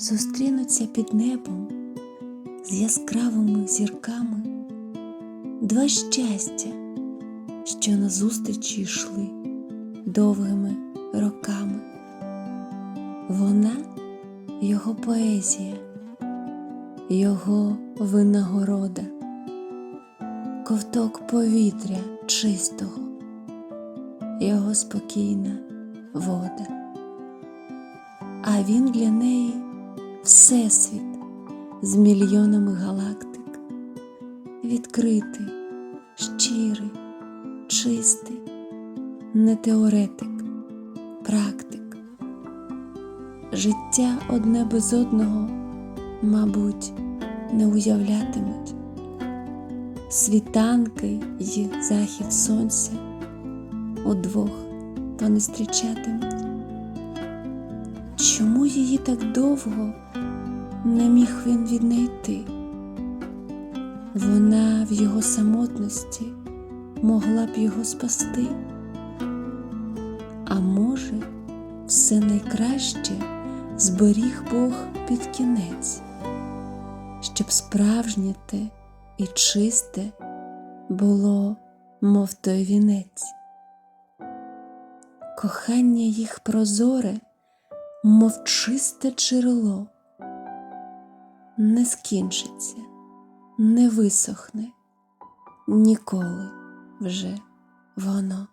зустрінуться під небом з яскравими зірками два щастя, що назустріч йшли довгими роками. Вона його поезія, його винагорода, ковток повітря чистого, його спокійна вода. А він для неї всесвіт з мільйонами галактик, відкритий, щирий, чистий, не теоретик, практик. Життя одне без одного, мабуть, не уявлятимуть. Світанки й захід сонця удвох то не зустрічатимуть. Чому її так довго не міг він віднайти? Вона в його самотності могла б його спасти. А може, все найкраще зберіг Бог під кінець, щоб справжнє те і чисте було, мов той вінець. Кохання їх прозоре, мов чисте джерело, не скінчиться, не висохне ніколи вже воно.